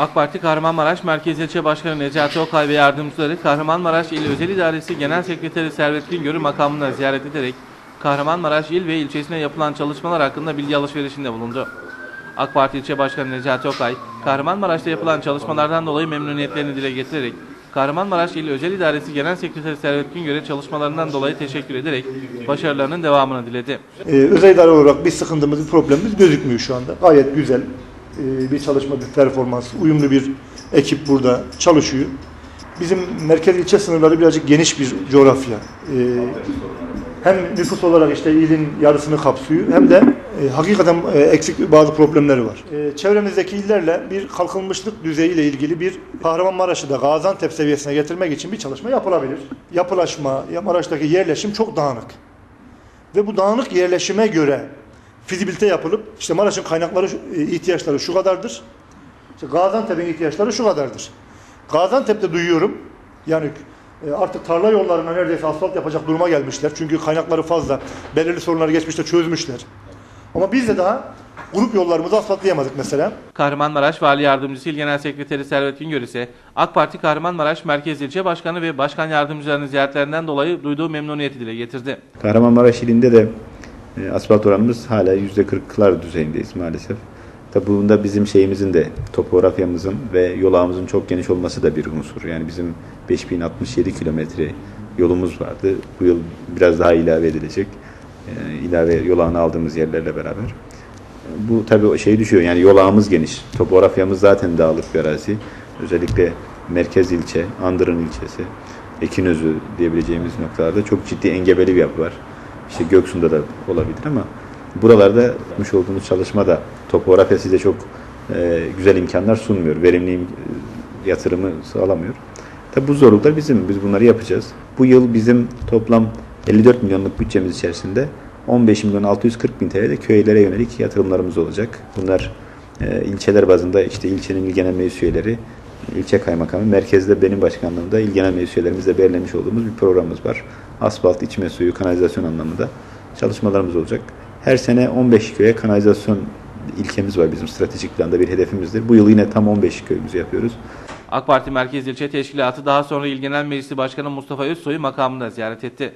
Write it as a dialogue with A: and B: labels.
A: AK Parti Kahramanmaraş Merkez İlçe Başkanı Necati Okay ve yardımcıları Kahramanmaraş İl Özel İdaresi Genel Sekreteri Servet Güngör'ü makamına ziyaret ederek Kahramanmaraş il ve ilçesine yapılan çalışmalar hakkında bilgi alışverişinde bulundu. AK Parti İlçe Başkanı Necati Okay, Kahramanmaraş'ta yapılan çalışmalardan dolayı memnuniyetlerini dile getirerek Kahramanmaraş İl Özel İdaresi Genel Sekreteri Servet Güngör'e çalışmalarından dolayı teşekkür ederek başarılarının devamını diledi.
B: Ee, özel idare olarak bir sıkıntımız, bir problemimiz gözükmüyor şu anda. Gayet güzel ee, bir çalışma, bir performans, uyumlu bir ekip burada çalışıyor. Bizim merkez ilçe sınırları birazcık geniş bir coğrafya. Ee, hem nüfus olarak işte ilin yarısını kapsıyor hem de e, hakikaten e, eksik bazı problemleri var. E, çevremizdeki illerle bir kalkınmışlık düzeyiyle ilgili bir Kahramanmaraş'ı da Gaziantep seviyesine getirmek için bir çalışma yapılabilir. Yapılaşma, Maraş'taki yerleşim çok dağınık. Ve bu dağınık yerleşime göre fizibilite yapılıp işte Maraş'ın kaynakları, e, ihtiyaçları şu kadardır. İşte Gaziantep'in ihtiyaçları şu kadardır. Gaziantep'te duyuyorum yani e, artık tarla yollarına neredeyse asfalt yapacak duruma gelmişler. Çünkü kaynakları fazla. Belirli sorunları geçmişte çözmüşler. Ama biz de daha grup yollarımızı asfaltlayamadık mesela.
A: Kahramanmaraş Vali Yardımcısı İl Genel Sekreteri Servet Güngör ise AK Parti Kahramanmaraş Merkez İlçe Başkanı ve Başkan Yardımcılarının ziyaretlerinden dolayı duyduğu memnuniyeti dile getirdi.
C: Kahramanmaraş ilinde de e, asfalt oranımız hala %40'lar düzeyindeyiz maalesef. Tabi bunda bizim şeyimizin de topografyamızın ve yol ağımızın çok geniş olması da bir unsur. Yani bizim 5067 kilometre yolumuz vardı. Bu yıl biraz daha ilave edilecek. E, ilave yol ağını aldığımız yerlerle beraber. Bu tabi şey düşüyor. Yani yol ağımız geniş. Topografyamız zaten dağlık bir arazi. Özellikle merkez ilçe, Andırın ilçesi, Ekinözü diyebileceğimiz noktalarda çok ciddi engebeli bir yapı var. İşte Göksu'nda da olabilir ama buralarda yapmış olduğumuz çalışma da topografya size çok e, güzel imkanlar sunmuyor. Verimli im- e, yatırımı sağlamıyor. Tabi bu zorluklar bizim. Biz bunları yapacağız. Bu yıl bizim toplam 54 milyonluk bütçemiz içerisinde 15 milyon 640 bin TL de köylere yönelik yatırımlarımız olacak. Bunlar e, ilçeler bazında işte ilçenin il genel meclis üyeleri, ilçe kaymakamı, merkezde benim başkanlığımda il genel meclis üyelerimizle belirlemiş olduğumuz bir programımız var. Asfalt, içme suyu, kanalizasyon anlamında çalışmalarımız olacak. Her sene 15 köye kanalizasyon ilkemiz var bizim stratejik planda bir hedefimizdir. Bu yıl yine tam 15 köyümüzü yapıyoruz.
A: AK Parti Merkez İlçe Teşkilatı daha sonra İl Genel Meclisi Başkanı Mustafa Özsoy'u makamında ziyaret etti.